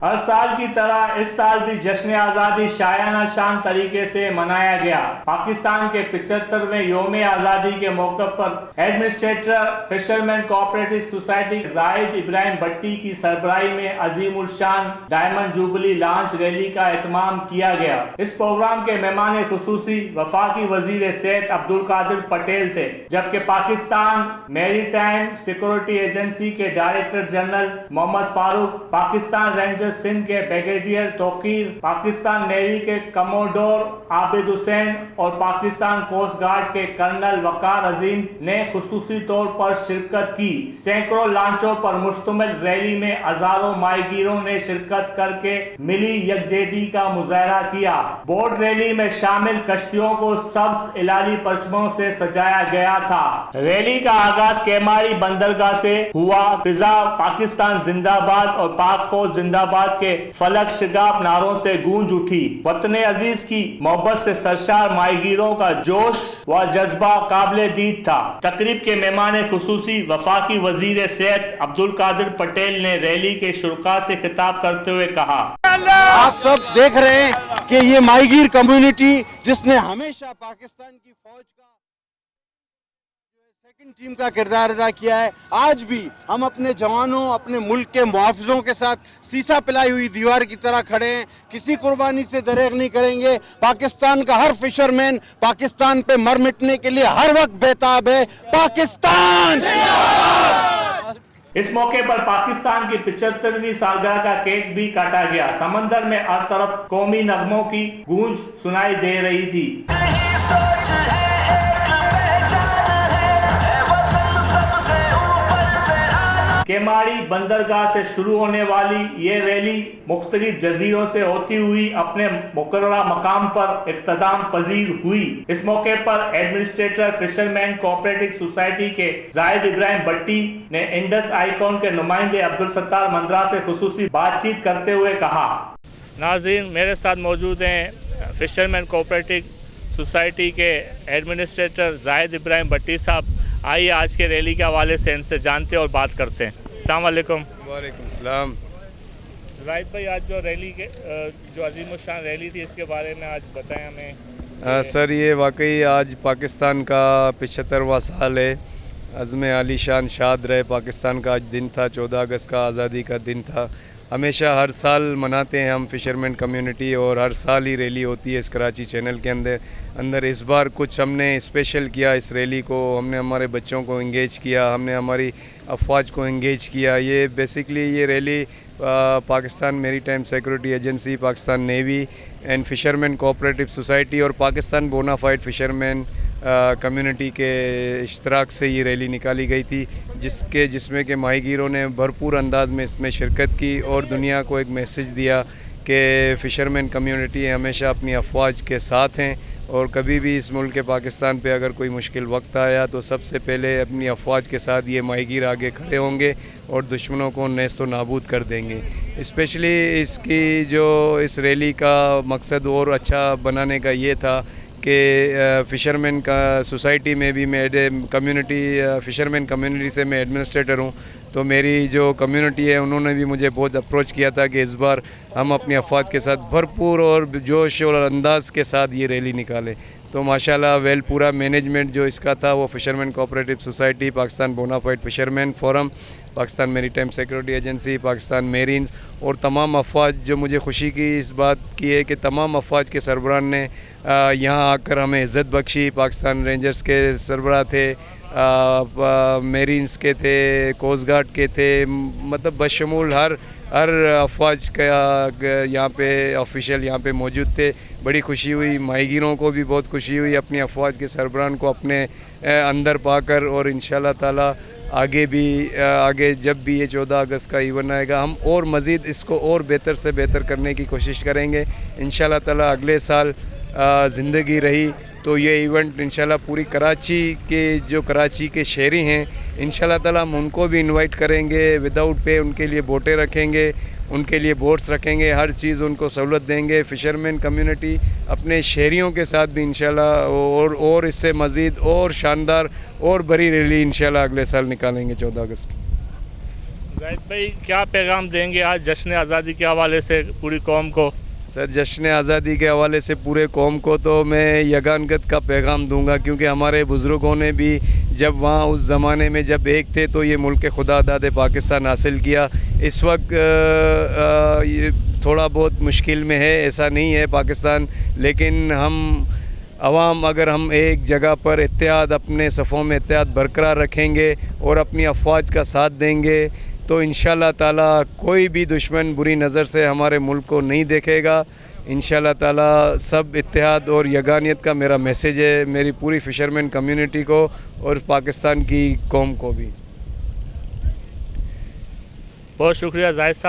हर साल की तरह इस साल भी जश्न आज़ादी शायाना शान तरीके से मनाया गया। पाकिस्तान के पिछहत्तरवें योम आज़ादी के मौके पर administrator, fisherman, cooperative society Zahid Ibrahim Bhatti की सरबराही में अजीम शान डायमंड जुबली लॉन्च रैली का एहतमाम किया गया। इस प्रोग्राम के मेहमान खसूसी वफाकी वज़ीर सेहत अब्दुल कादिर पटेल थे, जबकि Pakistan maritime security agency के director general Mohammad Farooq, Pakistan ranger Sindh के ब्रिगेडियर तोकीर, पाकिस्तान नेवी के कमोडोर आबिद हुसैन और पाकिस्तान कोस्ट गार्ड के कर्नल वकार अजीम ने खसूसी तौर पर शिरकत की। सैकड़ों लांचों पर मुश्तमिल रैली में हज़ारों माहीगीरों ने शिरकत करके मिली यकजेदी का मुजाहरा किया। बोट रैली में शामिल कश्तियों को सब्ज इलाली परचमों से सजाया गया था। रैली का आगाज़ केमारी बंदरगाह से हुआ। फिजा पाकिस्तान जिंदाबाद और पाक फौज जिंदाबाद के फलक शिगाब नारों से गूंज उठी। वतन अज़ीज़ की मोहब्बत से सरशार माहीगीरों का जोश व जज्बा काबिल दीद था। तकरीब के मेहमान खसूसी वफाकी वज़ीर सेहत अब्दुल कादिर पटेल ने रैली के शुरा से खिताब करते हुए कहा। आप सब देख रहे हैं कि ये माईगीर कम्युनिटी जिसने हमेशा पाकिस्तान की फौज का टीम का किरदार अदा किया है। आज भी हम अपने जवानों, अपने मुल्क के मुआवजों के साथ सीसा पिलाई हुई दीवार की तरह खड़े हैं। किसी कुर्बानी से दरेग नहीं करेंगे। पाकिस्तान का हर फिशरमैन पाकिस्तान पे मर मिटने के लिए हर वक्त बेताब है। पाकिस्तान! इस मौके पर पाकिस्तान की पिछहत्तरवीं सालगिरह का केक भी काटा गया। समंदर में हर तरफ़ कौमी नगमों की गूंज सुनाई दे रही थी। केमाड़ी बंदरगाह से शुरू होने वाली ये रैली मुख्तलिफ़ जजीरों से होती हुई अपने मुकर्रा मकाम पर इख्तदाम पजीर हुई। इस मौके पर एडमिनिस्ट्रेटर, फिशरमैन, कोऑपरेटिव सोसाइटी के जाहिद इब्राहिम भट्टी ने इंडस आइकॉन के नुमाइंदे अब्दुल सत्तार मंदरा से खसूसी बातचीत करते हुए कहा। नाजीन मेरे साथ मौजूद हैं फिशरमैन, कोऑपरेटिव सोसाइटी के एडमिनिस्ट्रेटर जाहिद इब्राहिम भट्टी साहब। आइए आज के रैली के हवाले से इनसे जानते और बात करते हैं। अस्सलाम वालेकुम। वालेकुम सलाम। जाहिद भाई आज जो रैली के जो अजीम शान रैली थी इसके बारे में आज बताएँ हमें। आ, सर ये वाकई आज पाकिस्तान का पिछहत्तरवा साल है। अज़म अली शान शाद रहे पाकिस्तान का आज दिन था चौदह अगस्त का आज़ादी का दिन था। हमेशा हर साल मनाते हैं हम फिशरमैन कम्युनिटी और हर साल ही रैली होती है इस कराची चैनल के अंदर। अंदर इस बार कुछ हमने स्पेशल किया इस रैली को, हमने हमारे बच्चों को इंगेज किया, हमने हमारी अफवाज को इंगेज किया। ये बेसिकली ये rally Pakistan maritime security agency Pakistan navy and fisherman cooperative society और पाकिस्तान बोनाफाइड फिशरमैन कम्युनिटी के इश्तराक से ये रैली निकाली गई थी, जिसके, जिसमें कि माहीगीरों ने भरपूर अंदाज में इसमें शिरकत की और दुनिया को एक मैसेज दिया कि फ़िशरमैन कम्युनिटी हमेशा अपनी अफवाज के साथ हैं और कभी भी इस मुल्क के पाकिस्तान पे अगर कोई मुश्किल वक्त आया तो सबसे पहले अपनी अफवाज के साथ ये माहीगीर आगे खड़े होंगे और दुश्मनों को नस्त नाबूद कर देंगे। इस्पेशली इसकी जो, इस रैली का मकसद और अच्छा बनाने का ये था कि फ़िशरमैन का सोसाइटी में भी मैं कम्युनिटी फ़िशरमैन कम्युनिटी से मैं एडमिनिस्ट्रेटर हूँ। तो मेरी जो कम्युनिटी है, उन्होंने भी मुझे बहुत अप्रोच किया था कि इस बार हम अपनी अफवाज के साथ भरपूर और जोश और अंदाज के साथ ये रैली निकालें। तो माशाल्लाह वेल पूरा मैनेजमेंट जो इसका था, वो fisherman cooperative society Pakistan bona fide fisherman forum Pakistan maritime security agency Pakistan marines और तमाम अफवाज जो मुझे खुशी की इस बात की है कि तमाम अफवाज के सरबराह ने यहाँ आकर हमें इज़्ज़त बख्शी। पाकिस्तान रेंजर्स के सरबरा थे मेरीन्स के थे कोस्ट गार्ड के थे मतलब बशमूल हर हर अफवाज का यहाँ पे ऑफिशियल यहाँ पे मौजूद थे। बड़ी खुशी हुई। माहीगीरों को भी बहुत खुशी हुई। अपनी अफवाज के सरबरान को अपने अंदर पाकर और इन ताला आगे भी आगे जब भी ये चौदह अगस्त का इवन आएगा, हम और मज़ीद इसको और बेहतर से बेहतर करने की कोशिश करेंगे। इन ताला अगले साल ज़िंदगी रही तो ये इवेंट इंशाल्लाह पूरी कराची के, जो कराची के शहरी हैं इंशाल्लाह ताला हम उनको भी इनवाइट करेंगे विदाउट पे उनके लिए बोटें रखेंगे उनके लिए बोट्स रखेंगे हर चीज़ उनको सहूलत देंगे फ़िशरमैन कम्युनिटी अपने शहरीों के साथ भी इंशाल्लाह और और इससे मज़ीद और शानदार और बड़ी रैली इंशाल्लाह अगले साल निकालेंगे चौदह अगस्त। की जाहिद भाई क्या पैगाम देंगे आज जश्न आज़ादी के हवाले से पूरी कौम को? सर जश्न आज़ादी के हवाले से पूरे कौम को तो मैं यगानगत का पैगाम दूँगा क्योंकि हमारे बुज़ुर्गों ने भी जब वहाँ उस ज़माने में जब एक थे तो ये मुल्क खुदा दाद पाकिस्तान हासिल किया। इस वक्त ये थोड़ा बहुत मुश्किल में है, ऐसा नहीं है पाकिस्तान, लेकिन हम आवाम अगर हम एक जगह पर इत्तेहाद, अपने सफ़ों में इत्तेहाद बरकरार रखेंगे और अपनी अफवाज का साथ देंगे तो इन ताला कोई भी दुश्मन बुरी नज़र से हमारे मुल्क को नहीं देखेगा। इन ताला सब इतिहाद और यगानियत का मेरा मैसेज है, मेरी पूरी फ़िशरमैन कम्युनिटी को और पाकिस्तान की कौम को भी। बहुत शुक्रिया ज़ाहिर साहब।